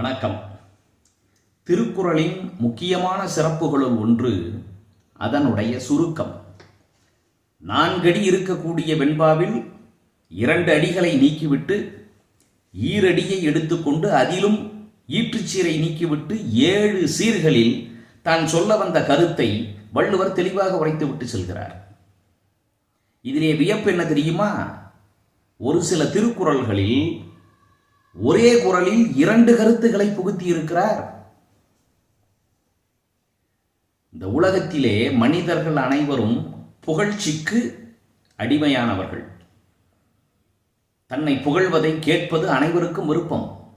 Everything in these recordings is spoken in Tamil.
வணக்கம். திருக்குறளின் முக்கியமான சிறப்புகளுள் ஒன்று அதனுடைய சுருக்கம். நான்கடி இருக்கக்கூடிய வெண்பாவில் இரண்டு அடிகளை நீக்கிவிட்டு ஈரடியை எடுத்துக்கொண்டு அதிலும் ஈற்றுச்சீரை நீக்கிவிட்டு ஏழு சீர்களில் தான் சொல்ல வந்த கருத்தை வள்ளுவர் தெளிவாக உரைத்துவிட்டு செல்கிறார். இதிலே வியப்பு என்ன தெரியுமா? ஒரு சில திருக்குறள்களில் ஒரே குரலில் இரண்டு கருத்துக்களை புகுத்தி இருக்கிறார் இந்த உலகத்திலே மனிதர்கள் அனைவரும் புகழ்ச்சிக்கு அடிமையானவர்கள். தன்னை புகழ்வதை கேட்பது அனைவருக்கும் விருப்பம்.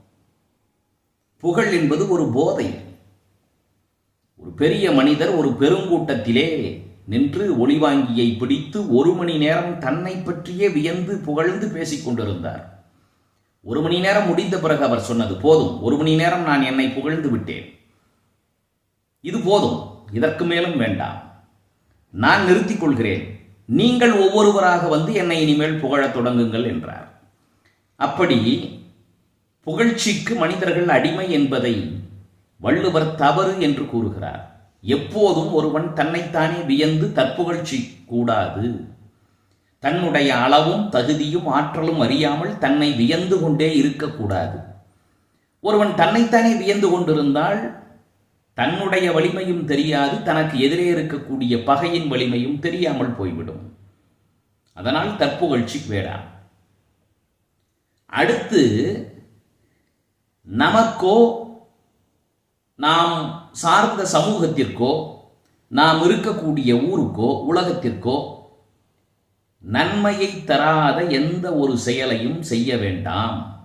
புகழ் என்பது ஒரு போதை. ஒரு பெரிய மனிதர் ஒரு பெருங்கூட்டத்திலே நின்று ஒளிவாங்கியை பிடித்து ஒரு மணி நேரம் தன்னை பற்றியே வியந்து புகழ்ந்து பேசிக் கொண்டிருந்தார். ஒரு மணி நேரம் முடிந்த பிறகு அவர் சொன்னது போதும் ஒரு மணி நேரம் நான் என்னை புகழ்ந்து விட்டேன். இது போதும் இதற்கு மேலும் வேண்டாம். நான் நிறுத்திக் கொள்கிறேன். நீங்கள் ஒவ்வொருவராக வந்து என்னை இனிமேல் புகழத் தொடங்குங்கள் என்றார். அப்படி புகழ்ச்சிக்கு மனிதர்கள் அடிமை என்பதை வள்ளுவர் தவறு என்று கூறுகிறார். எப்போதும் ஒருவன் தன்னைத்தானே வியந்து தற்புகழ்ச்சி கூடாது. தன்னுடைய அளவும் தகுதியும் ஆற்றலும் அறியாமல் தன்னை வியந்து கொண்டே இருக்கக்கூடாது. ஒருவன் தன்னைத்தானே வியந்து கொண்டிருந்தால் தன்னுடைய வலிமையும் தெரியாது தனக்கு எதிரே இருக்கக்கூடிய பகையின் வலிமையும் தெரியாமல் போய்விடும். அதனால் தற்புகழ்ச்சி வேடாம் அடுத்து நமக்கோ நாம் சார்ந்த சமூகத்திற்கோ நாம் இருக்கக்கூடிய ஊருக்கோ உலகத்திற்கோ நன்மையை தராத எந்த ஒரு செயலையும் செய்ய வேண்டாம்.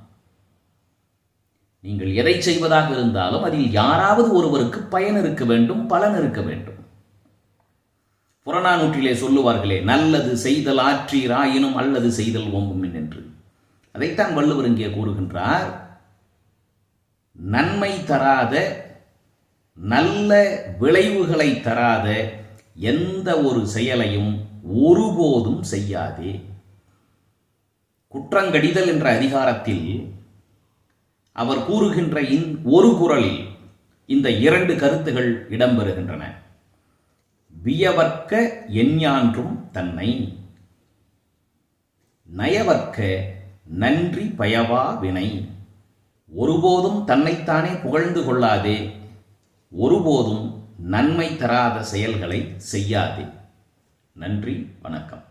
நீங்கள் எதை செய்வதாக இருந்தாலும் அதில் யாராவது ஒருவருக்கு பயன் இருக்க வேண்டும் பலன் இருக்க வேண்டும். புறநானூற்றிலே சொல்லுவார்களே நல்லது செய்தல் ஆற்றீராயினும் அல்லது செய்தல் ஓம்புமின் என்று. அதைத்தான் வள்ளுவர் இங்கே கூறுகின்றார். நன்மை தராத நல்ல விளைவுகளை தராத எந்த ஒரு செயலையும் ஒருபோதும் செய்யாதே. குற்றங்கடிதல் என்ற அதிகாரத்தில் அவர் கூறுகின்ற இந் ஒரு குரலில் இந்த இரண்டு கருத்துகள் இடம்பெறுகின்றன. வியவர்க்க எஞ்ஞான்றும் தன்னை நயவர்க்க நன்றி பயவா வினை. ஒருபோதும் தன்னைத்தானே புகழ்ந்து கொள்ளாதே. ஒருபோதும் நன்மை தராத செயல்களை செய்யாதே. நன்றி வணக்கம்.